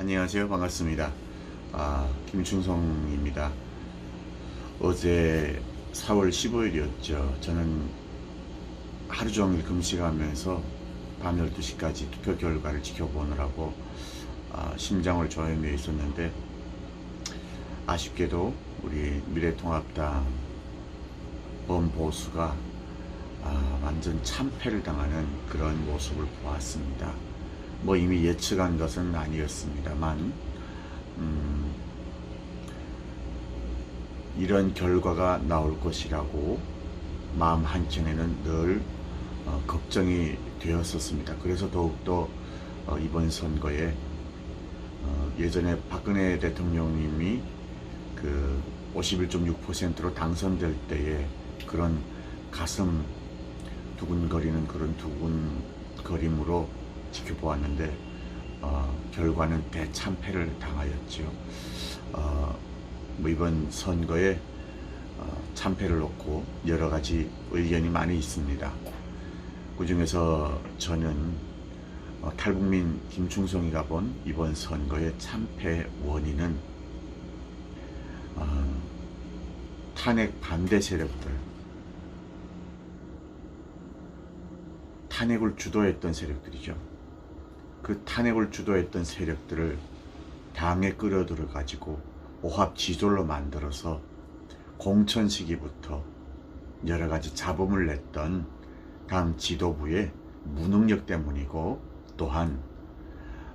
안녕하세요. 반갑습니다. 아, 김충성입니다. 어제 4월 15일이었죠. 저는 하루 종일 금식하면서 밤 12시까지 투표 결과를 지켜보느라고 아, 심장을 조여매 있었는데 아쉽게도 우리 미래통합당 범보수가 아, 완전 참패를 당하는 그런 모습을 보았습니다. 뭐 이미 예측한 것은 아니었습니다만 음, 이런 결과가 나올 것이라고 마음 한켠에는 늘 어, 걱정이 되었었습니다. 그래서 더욱더 어, 이번 선거에 어, 예전에 박근혜 대통령님이 그 51.6%로 당선될 때에 그런 가슴 두근거리는 그런 두근거림으로 지켜보았는데 어, 결과는 대참패를 당하였죠. 어, 뭐 이번 선거에 어, 참패를 놓고 여러 가지 의견이 많이 있습니다. 그 중에서 저는 어, 탈북민 김충성이가 본 이번 선거의 참패 원인은 어, 탄핵 반대 세력들, 탄핵을 주도했던 세력들이죠. 그 탄핵을 주도했던 세력들을 당에 끌어들여 가지고 오합 지졸로 만들어서 공천 시기부터 여러 가지 잡음을 냈던 당 지도부의 무능력 때문이고 또한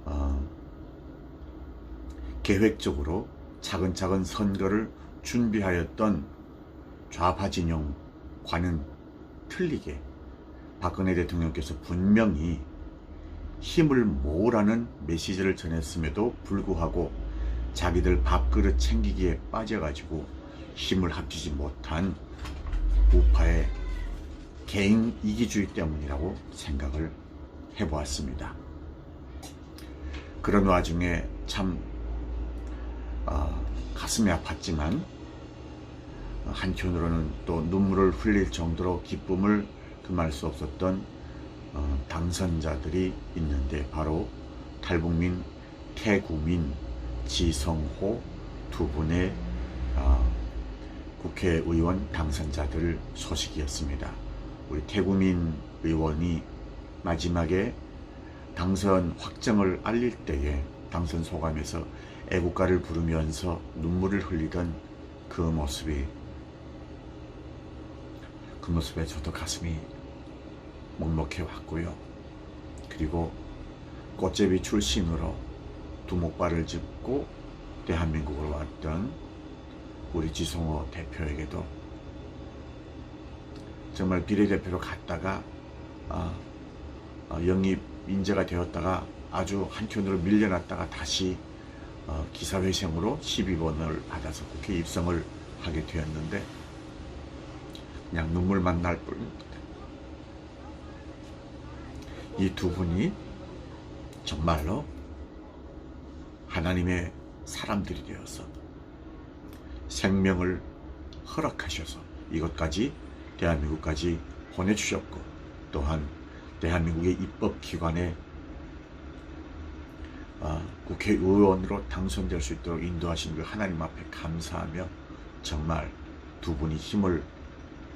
어, 계획적으로 차근차근 선거를 준비하였던 좌파 진영과는 틀리게 박근혜 대통령께서 분명히 힘을 모으라는 메시지를 전했음에도 불구하고 자기들 밥그릇 챙기기에 빠져가지고 힘을 합치지 못한 우파의 개인 이기주의 때문이라고 생각을 해보았습니다. 그런 와중에 참 어, 가슴이 아팠지만 한편으로는 또 눈물을 흘릴 정도로 기쁨을 금할 수 없었던 어, 당선자들이 있는데 바로 탈북민 태구민 지성호 두 분의 어, 국회의원 당선자들 소식이었습니다. 우리 태구민 의원이 마지막에 당선 확정을 알릴 때에 당선 소감에서 애국가를 부르면서 눈물을 흘리던 그 모습이 그 모습에 저도 가슴이 먹먹해 왔고요. 그리고 꽃제비 출신으로 두목발을 짚고 대한민국으로 왔던 우리 지성호 대표에게도 정말 비례대표로 갔다가 어, 어, 영입 인재가 되었다가 아주 한켠으로 밀려났다가 다시 어, 기사회생으로 12번을 받아서 국회 입성을 하게 되었는데 그냥 눈물만 날 뿐. 이 두 분이 정말로 하나님의 사람들이 되어서 생명을 허락하셔서 이것까지 대한민국까지 보내주셨고 또한 대한민국의 입법기관에 아, 국회의원으로 당선될 수 있도록 인도하신 그 하나님 앞에 감사하며 정말 두 분이 힘을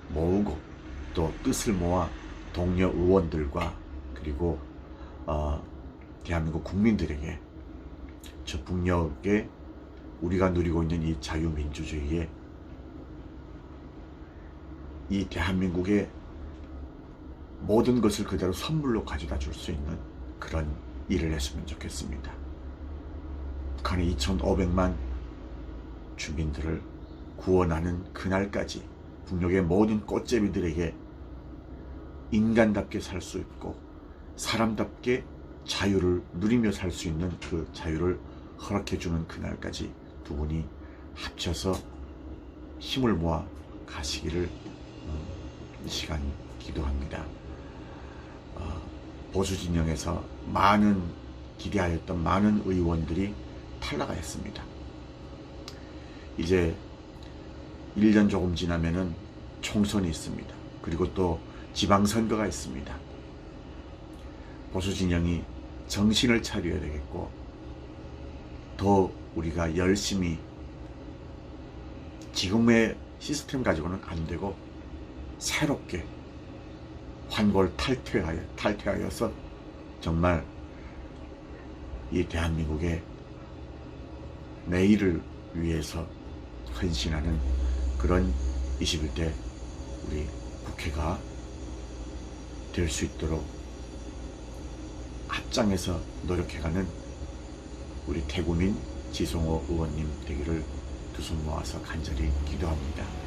모으고 또 뜻을 모아 동료 의원들과 그리고 어, 대한민국 국민들에게 저 북녘에 우리가 누리고 있는 이 자유민주주의에 이 대한민국의 모든 것을 그대로 선물로 가져다 줄 수 있는 그런 일을 했으면 좋겠습니다. 북한의 2,500만 주민들을 구원하는 그날까지 북녘의 모든 꽃제비들에게 인간답게 살 수 있고 사람답게 자유를 누리며 살 수 있는 그 자유를 허락해주는 그날까지 두 분이 합쳐서 힘을 모아 가시기를 음, 이 시간 기도합니다. 어, 보수 진영에서 많은 기대하였던 많은 의원들이 탈락하였습니다. 이제 1년 조금 지나면은 총선이 있습니다. 그리고 또 지방선거가 있습니다. 보수 진영이 정신을 차려야 되겠고 더 우리가 열심히 지금의 시스템 가지고는 안 되고 새롭게 환골 탈퇴하여 탈퇴하여서 정말 이 대한민국의 내일을 위해서 헌신하는 그런 21대 우리 국회가 될 수 있도록 앞장에서 노력해가는 우리 태국민 지성호 의원님 되기를 두 손 모아서 간절히 기도합니다.